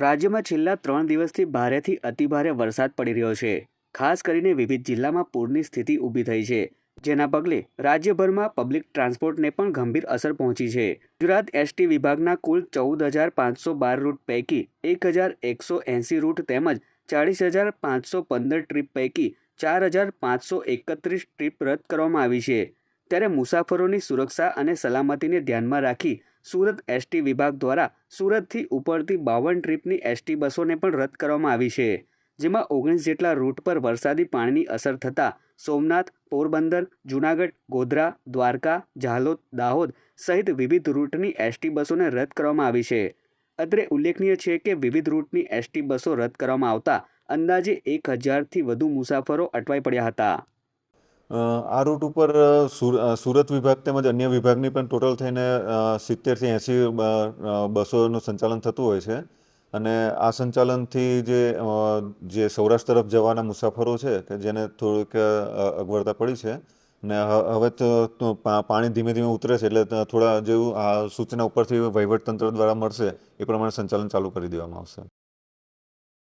રાજ્યમાં છેલ્લા ત્રણ દિવસથી ભારેથી અતિભારે વરસાદ પડી રહ્યો છે. ખાસ કરીને વિવિધ જિલ્લામાં પૂરની સ્થિતિ ઊભી થઈ છે, જેના પગલે રાજ્યભરમાં પબ્લિક ટ્રાન્સપોર્ટને પણ ગંભીર અસર પહોંચી છે. ગુજરાત એસટી વિભાગના કુલ ચૌદ હજાર પાંચસો બાર રૂટ પૈકી એક હજાર એકસો એંસી રૂટ તેમજ ચાળીસ હજાર પાંચસો પંદર ટ્રીપ પૈકી ચાર હજાર પાંચસો એકત્રીસ ટ્રીપ રદ કરવામાં આવી છે. ત્યારે મુસાફરોની સુરક્ષા અને સલામતીને ધ્યાનમાં રાખી સુરત એસટી વિભાગ દ્વારા સુરતથી ઉપડતી બાવન ટ્રીપની એસટી બસોને પણ રદ કરવામાં આવી છે, જેમાં ઓગણીસ જેટલા રૂટ પર વરસાદી પાણીની અસર થતાં સોમનાથ, પોરબંદર, જૂનાગઢ, ગોધરા, દ્વારકા ઝાલોદ દાહોદ સહિત વિવિધ રૂટની એસટી બસોને રદ કરવામાં આવી છે. અત્રે ઉલ્લેખનીય છે કે વિવિધ રૂટની એસટી બસો રદ કરવામાં આવતા અંદાજે એક હજારથી વધુ મુસાફરો અટવાઈ પડ્યા હતા. આ રૂટ ઉપર સુર- સુરત વિભાગ તેમજ અન્ય વિભાગની પણ ટોટલ થઈને સિત્તેરથી એંસી બસોનું સંચાલન થતું હોય છે. અને આ સંચાલનથી જે જે સૌરાષ્ટ્ર તરફ જવાના મુસાફરો છે, કે જેને થોડીક અગવડતા પડી છે, ને હવે તો પાણી ધીમે ધીમે ઉતરે છે, એટલે થોડા જેવું આ સૂચના ઉપરથી વહીવટ તંત્ર દ્વારા મળશે, એ પ્રમાણે સંચાલન ચાલુ કરી દેવામાં આવશે.